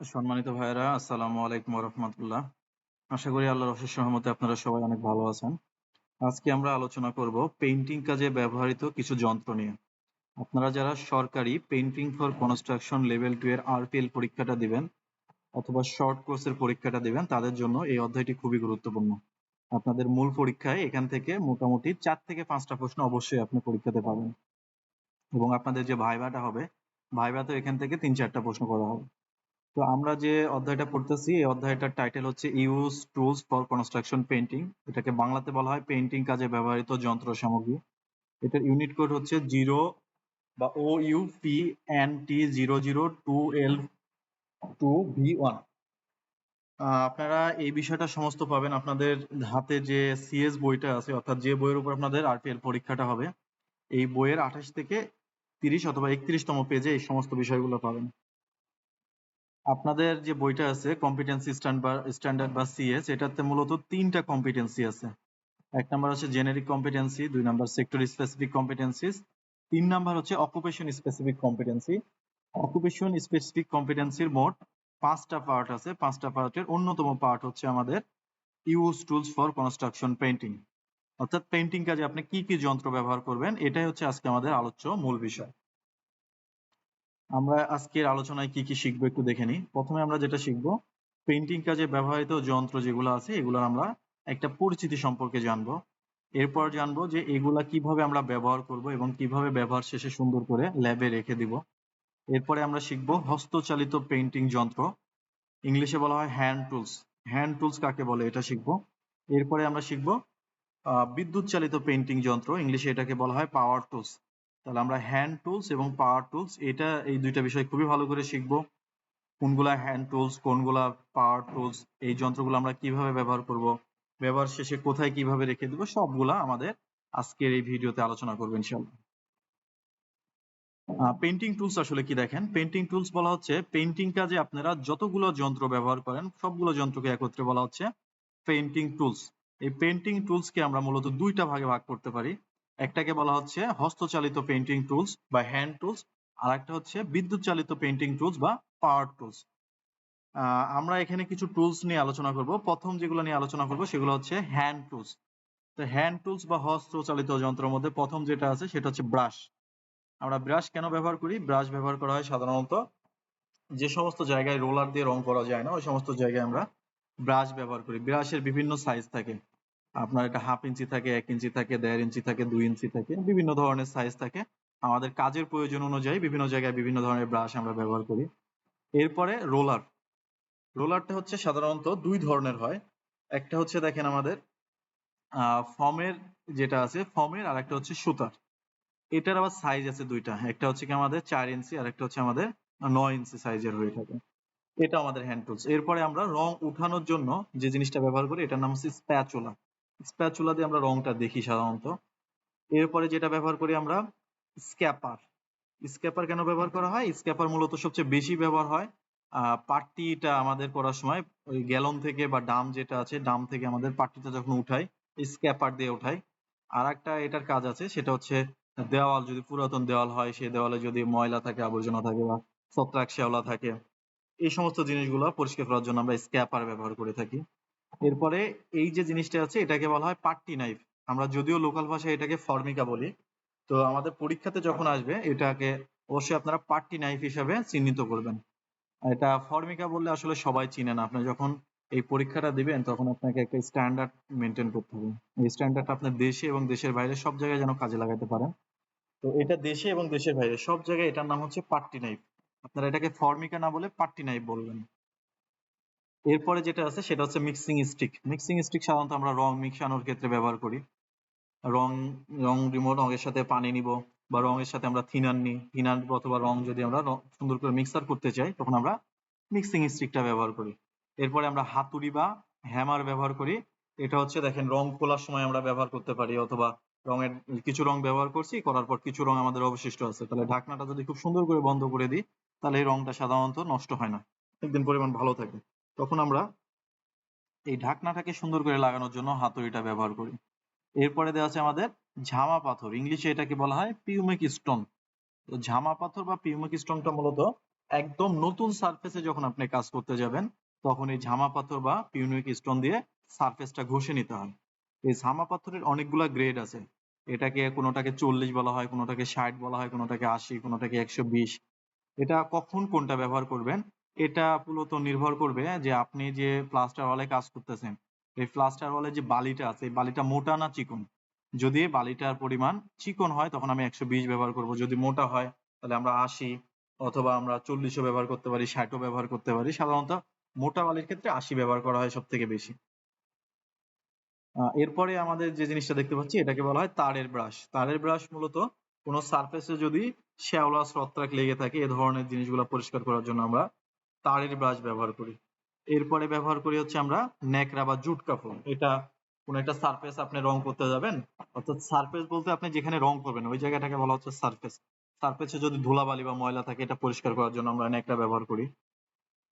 সম্মানিত ভাইয়েরা, আসসালামু আলাইকুম রহমতুল্লাহ। আশা করি আল্লাহর অশেষ রহমতে আপনারা সবাই অনেক ভালো আছেন। আজকে আমরা আলোচনা করব পেইন্টিং কাজে ব্যবহৃত কিছু যন্ত্র নিয়ে। আপনারা যারা সরকারি painting for construction level two এর আরপিএল পরীক্ষাটা দিবেন অথবা শর্ট কোর্সের পরীক্ষাটা দিবেন, তাদের জন্য এই অধ্যায়টি খুবই গুরুত্বপূর্ণ। আপনাদের মূল পরীক্ষায় এখান থেকে মোটামুটি চার থেকে পাঁচটা প্রশ্ন অবশ্যই আপনি পরীক্ষাতে পাবেন। এবং আপনাদের যে ভাইভাটা হবে ভাইভাতে এখান থেকে তিন চারটা প্রশ্ন করা হবে। তো আমরা যে অধ্যায়টা পড়তেছি, এই অধ্যায়টার টাইটেল হচ্ছে use tools for construction painting এটাকে বাংলাতে বলা হয় পেন্টিং কাজে ব্যবহৃত যন্ত্র সামগ্রী। এটার ইউনিট কোড হচ্ছে জিরো বা O U P N T zero zero two L two V one আপনারা এই বিষয়টা সমস্ত পাবেন আপনাদের হাতে যে সিএস বইটা আছে, অর্থাৎ যে বইয়ের উপর আপনাদের আরপিএল পরীক্ষাটা হবে, এই বইয়ের আঠাশ থেকে তিরিশ অথবা একত্রিশতম পেজে এই সমস্ত বিষয়গুলো পাবেন। আপনাদের যে বইটা আছে কম্পিটেন্সি স্ট্যান্ডার্ড বা সিএস এটাতে মূলত তিনটা কম্পিটেন্সি আছে। এক নাম্বার হচ্ছে জেনেরিক কম্পিটেন্সি দুই নাম্বার সেক্টর স্পেসিফিক কম্পিটেন্সিস তিন নাম্বার হচ্ছে occupation specific competency occupation specific কম্পিটেন্সির মোট পাঁচটা পার্ট আছে। পাঁচটা পার্টের অন্যতম পার্ট হচ্ছে আমাদের use tools for construction painting অর্থাৎ পেইন্টিং কাজে আপনি কি কি যন্ত্র ব্যবহার করবেন, এটাই হচ্ছে আজকে আমাদের আলোচ্য মূল বিষয়। আমরা আজকের আলোচনায় কি কি শিখব একটু দেখে নিই। প্রথমে আমরা যেটা শিখব পেইন্টিং কাজে ব্যবহৃত যন্ত্র যেগুলো আছে, এগুলোর আমরা একটা পরিচিতি সম্পর্কে জানব। এরপর জানব যে এগুলা কীভাবে আমরা ব্যবহার করব এবং কীভাবে ব্যবহার শেষে সুন্দর করে ল্যাবে রেখে দিব। এরপরে আমরা শিখব হস্তচালিত পেইন্টিং যন্ত্র। ইংলিশে বলা হয় হ্যান্ড টুলস হ্যান্ড টুলস কাকে বলে এটা শিখব। এরপরে আমরা শিখব বিদ্যুৎ চালিত পেইন্টিং যন্ত্র। ইংলিশে এটাকে বলা হয় পাওয়ার টুলস তাহলে আমরা হ্যান্ড টুলস এবং পাওয়ার টুলস এটা এই দুইটা বিষয় খুবই ভালো করে শিখব। কোনগুলা হ্যান্ড টুলস কোনগুলা পাওয়ার টুলস এই যন্ত্রগুলো আমরা কীভাবে ব্যবহার করব, ব্যবহার শেষে কোথায় কীভাবে রেখে দেবো, সবগুলা আমাদের আজকের এই ভিডিওতে আলোচনা করবেন ইনশাআল্লাহ। পেন্টিং টুলস আসলে কি দেখেন? পেন্টিং টুলস বলা হচ্ছে পেন্টিং কাজে আপনারা যতগুলো যন্ত্র ব্যবহার করেন, সবগুলো যন্ত্রকে একত্রে বলা হচ্ছে পেন্টিং টুলস এই পেন্টিং টুলসকে আমরা মূলত দুইটা ভাগে ভাগ করতে পারি। একটাকে বলা হচ্ছে হস্তচালিত পেইন্টিং টুলস বা হ্যান্ড টুলস আর একটা হচ্ছে বিদ্যুৎ চালিত পেন্টিং টুলস বা পাওয়ার টুলস আমরা এখানে কিছু টুলস নিয়ে আলোচনা করব। প্রথম যেগুলো নিয়ে আলোচনা করব সেগুলো হচ্ছে হ্যান্ড টুলস তো হ্যান্ড টুলস বা হস্তচালিত যন্ত্রের মধ্যে প্রথম যেটা আছে সেটা হচ্ছে ব্রাশ আমরা ব্রাশ কেন ব্যবহার করি? ব্রাশ ব্যবহার করা হয় সাধারণত যে সমস্ত জায়গায় রোলার দিয়ে রং করা যায় না, ওই সমস্ত জায়গায় আমরা ব্রাশ ব্যবহার করি। ব্রাশের বিভিন্ন সাইজ থাকে। আপনার এটা হাফ ইঞ্চি থাকে, এক ইঞ্চি থাকে, দেড় ইঞ্চি থাকে, দুই ইঞ্চি থাকে, বিভিন্ন ধরনের সাইজ থাকে। আমাদের কাজের প্রয়োজন অনুযায়ী বিভিন্ন জায়গায় বিভিন্ন ধরনের ব্রাশ আমরা ব্যবহার করি। এরপরে রোলার রোলারটা হচ্ছে সাধারণত দুই ধরনের হয়। একটা হচ্ছে দেখেন আমাদের ফর্মের যেটা আছে ফর্মের আর একটা হচ্ছে সুতার। এটার আবার সাইজ আছে দুইটা। একটা হচ্ছে কি আমাদের চার ইঞ্চি আর একটা হচ্ছে আমাদের নয় ইঞ্চি সাইজের হয়ে থাকে। এটা আমাদের হ্যান্ড টুলস এরপরে আমরা রং উঠানোর জন্য যে জিনিসটা ব্যবহার করি, এটার নাম হচ্ছে স্প্যাচুলা স্প্যাচুলা দিয়ে আমরা রংটা দেখি সাধারণত। এরপরে যেটা ব্যবহার করি আমরা স্ক্যাপার স্ক্যাপার কেন ব্যবহার করা হয়? স্ক্যাপার মূলত সবচেয়ে বেশি ব্যবহার হয় পাট্টিটা আমাদের করার সময় ওই গ্যালন থেকে বা ডাম যেটা আছে, ডাম থেকে আমাদের পাট্টিটা যখন উঠাই স্ক্যাপার দিয়ে উঠাই। আর একটা এটার কাজ আছে, সেটা হচ্ছে দেওয়াল, যদি পুরাতন দেওয়াল হয়, সেই দেওয়ালে যদি ময়লা থাকে, আবর্জনা থাকে বা ছত্রাক শেওলা থাকে, এই সমস্ত জিনিসগুলো পরিষ্কার করার জন্য আমরা স্ক্যাপার ব্যবহার করে থাকি। এরপরে এই যে জিনিসটা আছে, এটাকে বলা হয় পাট্টি নাইফ। আমরা যদিও লোকাল ভাষায় এটাকে ফর্মিকা বলি, তো আমাদের পরীক্ষাতে যখন আসবে, এটাকে অবশ্যই আপনারা পাট্টি নাইফ হিসাবে চিহ্নিত করবেন। এটা ফর্মিকা বললে আসলে সবাই চিনেন আপনি যখন এই পরীক্ষাটা দিবেন, তখন আপনাকে একটা স্ট্যান্ডার্ড মেনটেন করতে হবে। এই স্ট্যান্ডার্ড আপনার দেশে এবং দেশের বাইরে সব জায়গায় যেন কাজে লাগাতে পারেন। তো এটা দেশে এবং দেশের বাইরে সব জায়গায় এটার নাম হচ্ছে পাট্টি নাইফ। আপনারা এটাকে ফর্মিকা না বলে পাট্টি নাইফ বলবেন। এরপরে যেটা আছে, সেটা হচ্ছে মিক্সিং স্টিক মিক্সিং স্টিক সাধারণত আমরা রং মিশানোর ক্ষেত্রে ব্যবহার করি। রং রং রিমোট রঙের সাথে পানি নিব বা রঙের সাথে আমরা থিনার নিই। থিনার অথবা রং যদি আমরা সুন্দর করে মিক্সার করতে চাই, তখন আমরা মিক্সিং স্টিকটা ব্যবহার করি। এরপরে আমরা হাতুড়ি বা হ্যামার ব্যবহার করি। এটা হচ্ছে দেখেন, রং খোলার সময় আমরা ব্যবহার করতে পারি, অথবা রঙের কিছু রং ব্যবহার করছি, করার পর কিছু রং আমাদের অবশিষ্ট আছে। তাহলে ঢাকনাটা যদি খুব সুন্দর করে বন্ধ করে দিই, তাহলে এই রংটা সাধারণত নষ্ট হয় না। একদিন পরিমাণ ভালো থাকে তখন আমরা এই ঢাকনাটাকে সুন্দর করে লাগানোর জন্য হাতুড়িটা ব্যবহার করি। এরপরে দেওয়া আছে আমাদের ঝামা পাথর। ইংলিশে এটাকে বলা হয় পিউমিক স্টোন। তো ঝামা পাথর বা পিউমিক স্টোনটা মূলত একদম নতুন সারফেসে যখন আপনি কাজ করতে যাবেন, তখন এই ঝামা পাথর বা পিউনিক স্টোন দিয়ে সারফেসটা ঘষে নিতে হয়। এই ঝামা পাথরের অনেকগুলা গ্রেড আছে। এটাকে কোনোটাকে চল্লিশ বলা হয়, কোনোটাকে ষাট বলা হয়, কোনোটাকে আশি, কোনোটাকে একশো বিশ। এটা কখন কোনটা ব্যবহার করবেন? এটা মূলত নির্ভর করবে যে আপনি যে প্লাস্টার ওয়ালে কাজ করতেছেন, এই প্লাস্টার ওয়ালে যে বালিটা আছে বালিটা মোটা না চিকন? যদি বালিটার পরিমাণ চিকন হয়, তখন আমি একশো বিশ ব্যবহার করব। যদি মোটা হয়, তাহলে আমরা আশি অথবা আমরা চল্লিশও ব্যবহার করতে পারি, ষাটও ব্যবহার করতে পারি। সাধারণত মোটা বালির ক্ষেত্রে আশি ব্যবহার করা হয় সব থেকে বেশি এরপরে আমাদের যে জিনিসটা দেখতে পাচ্ছি, এটাকে বলা হয় তারের ব্রাশ। তারের ব্রাশ মূলত কোনো সারফেসে যদি শ্যাওলা, ছত্রাক লেগে থাকে, এ ধরনের জিনিসগুলো পরিষ্কার করার জন্য আমরা তারের ব্রাশ ব্যবহার করি। এরপরে ব্যবহার করি হচ্ছে আমরা ন্যাকড়া বা জুট কাপড় এটা কোনো একটা সারফেস আপনি রং করতে যাবেন। অর্থাৎ সারফেস বলতে আপনি যেখানে রং করবেন, ওই জায়গাটাকে বলা হচ্ছে সারফেস সারফেসে যদি ধুলাবালি বা ময়লা থাকে, এটা পরিষ্কার করার জন্য আমরা ন্যাকড়া ব্যবহার করি।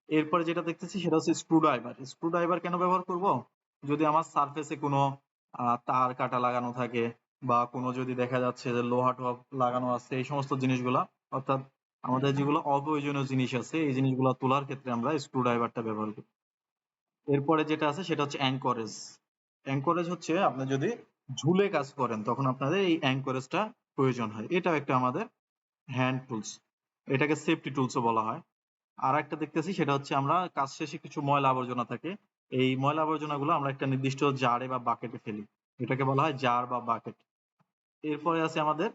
এরপরে যেটা দেখতেছি সেটা হচ্ছে স্ক্রু ড্রাইভার স্ক্রু ড্রাইভার কেন ব্যবহার করব? যদি আমার সারফেসে কোনো তার কাটা লাগানো থাকে বা কোনো যদি দেখা যাচ্ছে যে লোহা টোহা লাগানো আছে, এই সমস্ত জিনিসগুলা, অর্থাৎ আমাদের যেগুলো অপ্রয়োজনীয় জিনিস আছে এই জিনিসগুলো তোলার ক্ষেত্রে আমরা স্ক্রু ড্রাইভারটা ব্যবহার করি। এরপরে যেটা আছে সেটা হচ্ছে অ্যাঙ্করেজ অ্যাঙ্করেজ হচ্ছে আপনি যদি ঝুলে কাজ করেন তখন আপনাদের এই অ্যাঙ্করেজটা প্রয়োজন হয়। এটাও একটা আমাদের হ্যান্ড টুলস এটাকে সেফটি টুলসও বলা হয়। আর একটা দেখতেছি সেটা হচ্ছে আমরা কাজ শেষে কিছু ময়লা আবর্জনা থাকে। এই ময়লা আবর্জনা গুলো আমরা একটা নির্দিষ্ট জারে বা বাকেটে ফেলি। এটাকে বলা হয় জার বা বাকেট এরপরে আছে আমাদের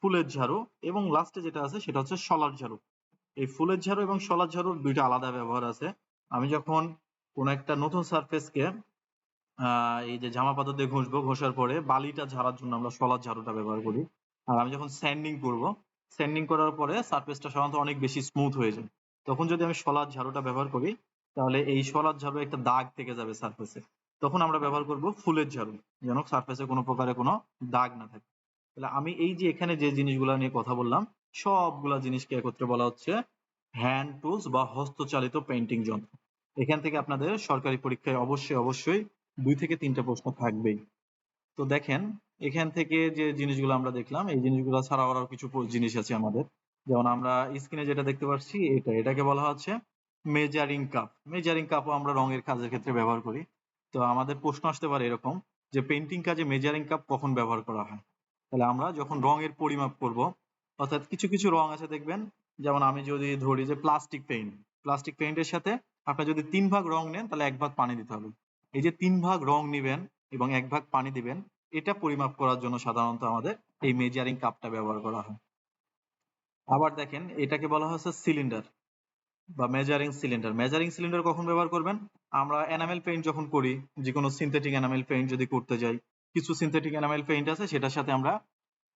ফুলের ঝাড়ু এবং লাস্টে যেটা আছে সেটা হচ্ছে শলার ঝাড়ু। এই ফুলের ঝাড়ু এবং শলার ঝাড়ুর দুইটা আলাদা ব্যবহার আছে। আমি যখন কোন একটা নতুন সারফেসকে এই যে জামা পাতা দিয়ে ঘষবো, ঘষার পরে বালিটা ঝাড়ার জন্য আমরা শলার ঝাড়ুটা ব্যবহার করি। আর আমি যখন স্যান্ডিং করব স্যান্ডিং করার পরে সারফেসটা সাধারণত অনেক বেশি স্মুথ হয়ে যায়। তখন যদি আমি শলার ঝাড়ুটা ব্যবহার করি, তাহলে এই শলার ঝাড়ু একটা দাগ থেকে যাবে সারফেসে তখন আমরা ব্যবহার করব ফুলের ঝাড়ু। যেন সারফেসে কোনো প্রকারে কোনো দাগ না থাকে। তাহলে আমি এই যে এখানে যে জিনিসগুলো নিয়ে কথা বললাম, সবগুলা জিনিসকে একত্রে বলা হচ্ছে হ্যান্ড টুলস বা হস্তচালিত পেইন্টিং যন্ত্র। এখান থেকে আপনাদের সরকারি পরীক্ষায় অবশ্যই অবশ্যই দুই থেকে তিনটা প্রশ্ন থাকবেই। তো দেখেন, এখান থেকে যে জিনিসগুলো আমরা দেখলাম, এই জিনিসগুলো ছাড়াও আরও কিছু জিনিস আছে আমাদের। যেমন আমরা স্ক্রিনে যেটা দেখতে পাচ্ছি, এটা, এটাকে বলা হচ্ছে মেজারিং কাপ মেজারিং কাপও আমরা রঙের কাজের ক্ষেত্রে ব্যবহার করি। তো আমাদের প্রশ্ন আসতে পারে এরকম যে পেন্টিং কাজে মেজারিং কাপ কখন ব্যবহার করা হয়? তাহলে আমরা যখন রঙের পরিমাপ করব, অর্থাৎ কিছু কিছু রং আছে দেখবেন, যেমন আমি যদি ধরি যে প্লাস্টিক পেইন্ট প্লাস্টিক পেইন্টের সাথে আপনি যদি তিন ভাগ রং নেন, তাহলে এক ভাগ পানি দিতে হবে। এই যে তিন ভাগ রং নিবেন এবং এক ভাগ পানি দিবেন, এটা পরিমাপ করার জন্য সাধারণত আমাদের এই মেজারিং কাপটা ব্যবহার করা হয়। আবার দেখেন, এটাকে বলা হচ্ছে সিলিন্ডার বা মেজারিং সিলিন্ডার মেজারিং সিলিন্ডার কখন ব্যবহার করবেন? আমরা এনামেল পেইন্ট যখন করি যে কোনো সিনথেটিক এনামেল পেইন্ট যদি করতে যাই কিছু সিনথেটিক এনামেল পেইন্ট আছে, সেটার সাথে আমরা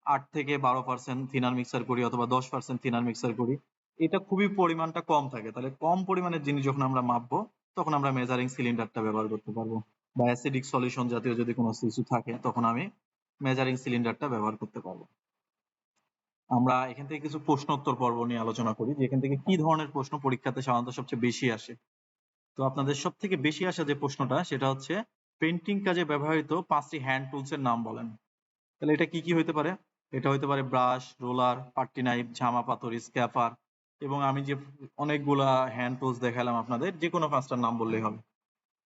আট থেকে বারো পার্সেন্ট থিনার মিক্সার করি অথবা দশ পার্সেন্ট থিনার মিক্সার করি। এটা খুবই পরিমাণটা কম থাকে। তাহলে কম পরিমাণের জিনিস যখন আমরা মাপবো, তখন আমরা মেজারিং সিলিন্ডারটা ব্যবহার করতে পারব বা অ্যাসিডিক সলিউশন জাতীয় যদি কোনো কিছু থাকে, তখন আমি মেজারিং সিলিন্ডারটা ব্যবহার করতে পারব। আমরা এখান থেকে কিছু প্রশ্নোত্তর পর্ব নিয়ে আলোচনা করি যে এখান থেকে কি ধরনের প্রশ্ন পরীক্ষাতে সাধারণত সবচেয়ে বেশি আসে। তো আপনাদের সব থেকে বেশি আসা যে প্রশ্নটা, সেটা হচ্ছে পেন্টিং কাজে ব্যবহৃত পাঁচটি হ্যান্ড টুলস এর নাম বলেন। তাহলে এটা কি কি হতে পারে? এটা হতে পারে ব্রাশ রোলার পাট্টি নাইফ ঝামা পাথর স্ক্যাপার এবং আমি যে অনেকগুলা হ্যান্ড টুলস দেখালাম আপনাদের, যে কোনো পাঁচটার নাম বললেই হবে।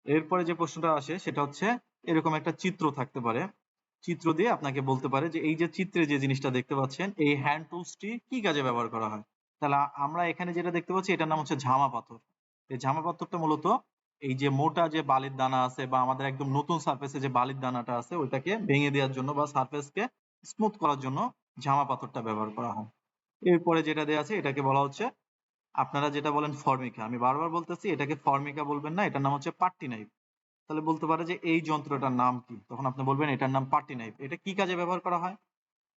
এরপরে যে প্রশ্নটা আসে, সেটা হচ্ছে এরকম একটা চিত্র থাকতে পারে। চিত্র দিয়ে আপনাকে বলতে পারে যে এই যে চিত্রে যে জিনিসটা দেখতে পাচ্ছেন, এই হ্যান্ড টুলসটি কি কাজে ব্যবহার করা হয়? তাহলে আমরা এখানে যেটা দেখতে পাচ্ছি, এটার নাম হচ্ছে ঝামা পাথর। এই ঝামা পাথরটা মূলত এই যে মোটা যে বালির দানা আছে বা আমাদের একদম নতুন সারফেসে যে বালির দানাটা আছে, ওইটাকে ভেঙে দেওয়ার জন্য বা সারফেসকে স্মুথ করার জন্য ঝামা পাথরটা ব্যবহার করা হয়। এরপরে যেটা দেওয়া আছে, এটাকে বলা হচ্ছে, আপনারা যেটা বলেন ফর্মিকা আমি বারবার বলতেছি, এটাকে ফর্মিকা বলবেন না, এটার নাম হচ্ছে পাট্টি নাইফ তাহলে বলতে পারে যে এই যন্ত্রটার নাম কি? তখন আপনি বলবেন এটার নাম পাট্টি নাইফ এটা কি কাজে ব্যবহার করা হয়?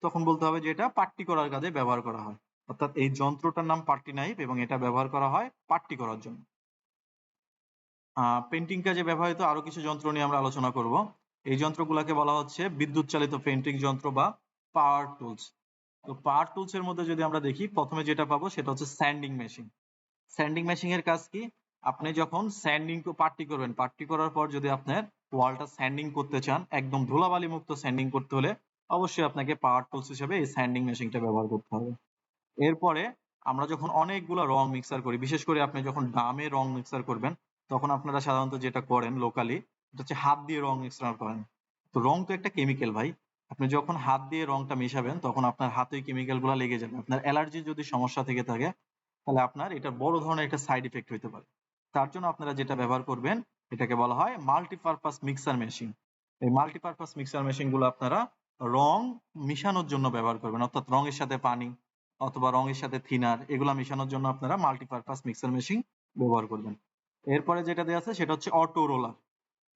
তখন বলতে হবে যে এটা পাট্টি করার কাজে ব্যবহার করা হয়। অর্থাৎ এই যন্ত্রটার নাম পাট্টি নাইফ এবং এটা ব্যবহার করা হয় পাট্টি করার জন্য। পেন্টিং কাজে ব্যবহৃত আরও কিছু যন্ত্র নিয়ে আমরা আলোচনা করব। এই যন্ত্রগুলোকে বলা হচ্ছে বিদ্যুৎ চালিত পেন্টিং যন্ত্র বা পাওয়ার টুলস তো পাওয়ার টুলস এর মধ্যে যদি আমরা দেখি, প্রথমে যেটা পাবো সেটা হচ্ছে স্যান্ডিং মেশিন স্যান্ডিং মেশিন এর কাজ কি? আপনি যখন স্যান্ডিং পার্টি করবেন পার্টি করার পর যদি আপনার ওয়ালটা স্যান্ডিং করতে চান, একদম ধুলাবালি মুক্ত স্যান্ডিং করতে হলে অবশ্যই আপনাকে পাওয়ার টুলস হিসেবে এই স্যান্ডিং মেশিনটা ব্যবহার করতে হবে। এরপরে আমরা যখন অনেকগুলো রং মিক্সার করি, বিশেষ করে আপনি যখন ডামে রং মিক্সার করবেন তখন আপনারা সাধারণত যেটা করেন লোকালি এটা হচ্ছে হাত দিয়ে রং মিক্সার করেন। তো রং তো একটা কেমিক্যাল ভাই। আপনি যখন হাত দিয়ে রংটা মেশাবেন, তখন আপনার হাতে কেমিক্যালগুলা লেগে যাবে। আপনার অ্যালার্জি যদি সমস্যা থেকে থাকে, তাহলে আপনার এটা বড় ধরনের একটা সাইড ইফেক্ট হতে পারে। তার জন্য আপনারা যেটা ব্যবহার করবেন, এটাকে বলা হয় মাল্টিপারপাস মিক্সার মেশিন এই মাল্টিপারপাস মিক্সার মেশিনগুলো আপনারা রং মিশানোর জন্য ব্যবহার করবেন। অর্থাৎ রঙের সাথে পানি অথবা রঙের সাথে থিনার, এগুলা মেশানোর জন্য আপনারা মাল্টিপারপাস মিক্সার মেশিন ব্যবহার করবেন। এরপরে যেটা দেওয়া আছে সেটা হচ্ছে অটো রোলার।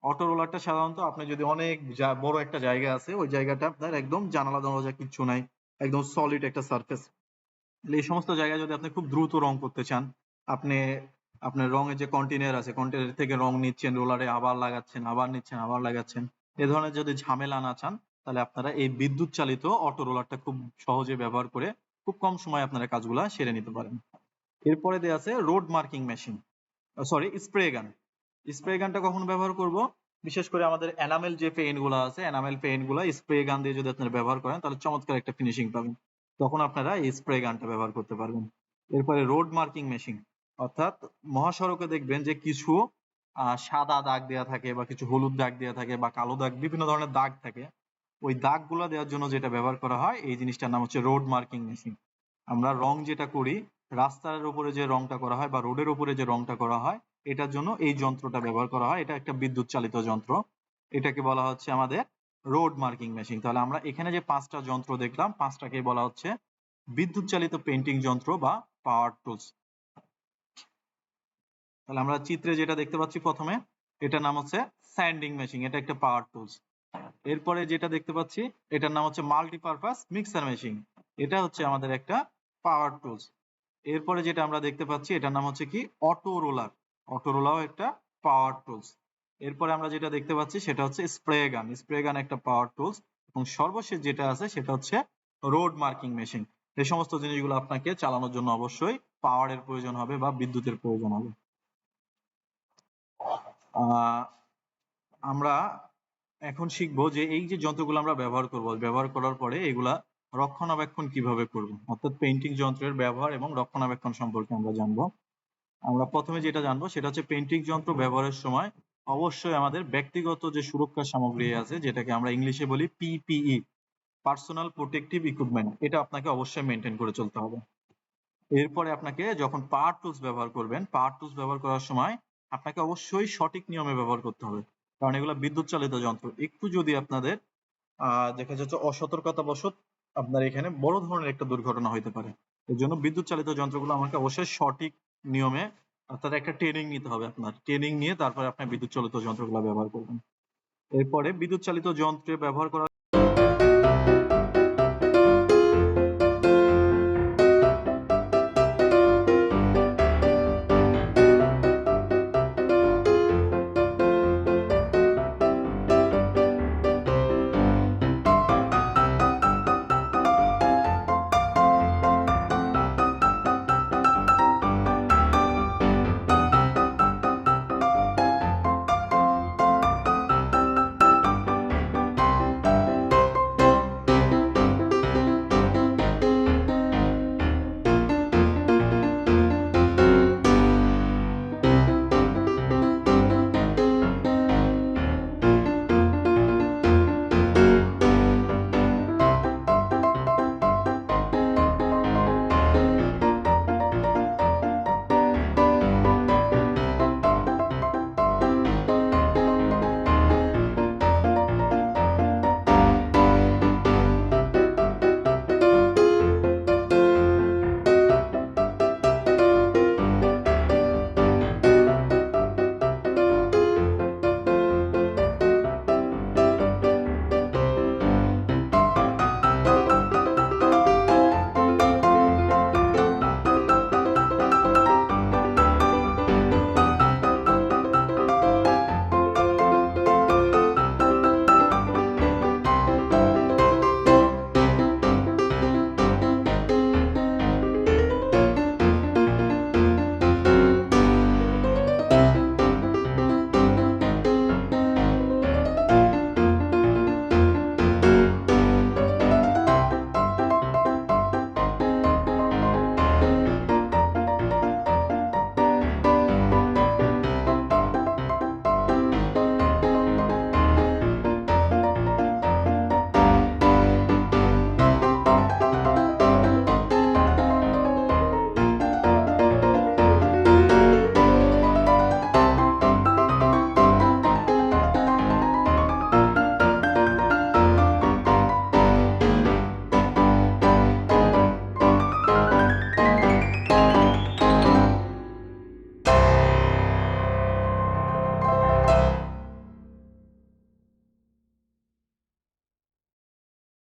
অটো রোলারটা সাধারণত আপনি যদি অনেক বড় একটা জায়গা আছে, ওই জায়গাটা আপনার একদম জানালা দরজা কিচ্ছু নাই, একদম সলিড একটা সারফেস এই সমস্ত জায়গায় যদি আপনি খুব দ্রুত রং করতে চান, আপনি, আপনার রঙের যে কন্টেনার আছে কন্টেনার থেকে রং নিচ্ছেন, রোলারে আবার লাগাচ্ছেন, আবার নিচ্ছেন, আবার লাগাচ্ছেন, এ ধরনের যদি ঝামেলা না চান, তাহলে আপনারা এই বিদ্যুৎ চালিত অটো রোলারটা খুব সহজে ব্যবহার করে খুব কম সময়ে আপনারা কাজগুলা সেরে নিতে পারেন। এরপরে দেওয়া আছে road marking machine sorry spray gun spray গানটা কখন ব্যবহার করব? বিশেষ করে আমাদের এনামেল যে পেইন্টগুলো আছে এনামেল পেইন্টগুলো স্প্রে গান দিয়ে যদি আপনারা ব্যবহার করেন, তাহলে চমৎকার একটা ফিনিশিং পাবেন। তখন আপনারা এই স্প্রে গানটা ব্যবহার করতে পারবেন। এরপরে রোড মার্কিং মেশিন অর্থাৎ মহাসড়কে দেখবেন যে কিছু সাদা দাগ দেওয়া থাকে বা কিছু হলুদ দাগ দেওয়া থাকে বা কালো দাগ, বিভিন্ন ধরনের দাগ থাকে। ওই দাগগুলো দেওয়ার জন্য যেটা ব্যবহার করা হয়, এই জিনিসটার নাম হচ্ছে রোড মার্কিং মেশিন আমরা রং যেটা করি রাস্তার উপরে যে রংটা করা হয় বা রোডের উপরে যে রংটা করা হয়, এটার জন্য এই যন্ত্রটা ব্যবহার করা হয়। এটা একটা বিদ্যুৎ চালিত যন্ত্র। এটাকে বলা হচ্ছে আমাদের রোড মার্কিং মেশিন। তাহলে আমরা এখানে যে পাঁচটা যন্ত্র দেখলাম পাঁচটাকে বলা হচ্ছে বিদ্যুৎ চালিত পেন্টিং যন্ত্র বা পাওয়ার টুলস। তাহলে আমরা চিত্রে যেটা দেখতে পাচ্ছি প্রথমে, এটার নাম হচ্ছে স্যান্ডিং মেশিন। এটা একটা পাওয়ার টুলস। এরপরে যেটা দেখতে পাচ্ছি, এটার নাম হচ্ছে মাল্টিপারপাস মিক্সার মেশিন। এটা হচ্ছে আমাদের একটা পাওয়ার টুলস। এরপরে যেটা আমরা দেখতে পাচ্ছি, এটার নাম হচ্ছে কি? অটো রোলার অটো রোলারও একটা পাওয়ার টুলস এরপরে আমরা যেটা দেখতে পাচ্ছি, সেটা হচ্ছে স্প্রে গান স্প্রে গান একটা পাওয়ার টুলস এবং সর্বশেষ যেটা আছে, সেটা হচ্ছে রোড মার্কিং মেশিন এই সমস্ত জিনিসগুলো আপনাকে চালানোর জন্য অবশ্যই পাওয়ারের প্রয়োজন হবে বা বিদ্যুতের প্রয়োজন হবে। আমরা এখন শিখব যে এই যে যন্ত্রগুলো আমরা ব্যবহার করব, ব্যবহার করার পরে এগুলা রক্ষণাবেক্ষণ কীভাবে করব? অর্থাৎ পেন্টিং যন্ত্রের ব্যবহার এবং রক্ষণাবেক্ষণ সম্পর্কে আমরা জানব। আমরা প্রথমে যেটা জানব সেটা হচ্ছে পেইন্টিং যন্ত্র ব্যবহারের সময় অবশ্যই আমাদের ব্যক্তিগত যে সুরক্ষা সামগ্রী আছে, যেটাকে আমরা ইংলিশে বলি পিপিই পার্সোনাল প্রোটেক্টিভ ইকুইপমেন্ট এটা আপনাকে অবশ্যই মেনটেন করে চলতে হবে। এরপরে আপনাকে যখন পাওয়ার টুলস ব্যবহার করবেন পাওয়ার টুলস ব্যবহার করার সময় আপনাকে অবশ্যই সঠিক নিয়মে ব্যবহার করতে হবে। কারণ এগুলো বিদ্যুৎ চালিত যন্ত্র। একটু যদি আপনাদের, আহ, দেখা যাচ্ছে অসতর্কতা বশত আপনার এখানে বড় ধরনের একটা দুর্ঘটনা হইতে পারে। এর জন্য বিদ্যুৎ চালিত যন্ত্রগুলো আমাকে অবশ্যই সঠিক নিয়মে অর্থাৎ একটা ট্রেনিং নিতে হবে আপনার। ট্রেনিং নিয়ে তারপরে আপনি বিদ্যুৎ চালিত যন্ত্রগুলো ব্যবহার করবেন। এরপরে বিদ্যুৎ চালিত যন্ত্রে ব্যবহার করার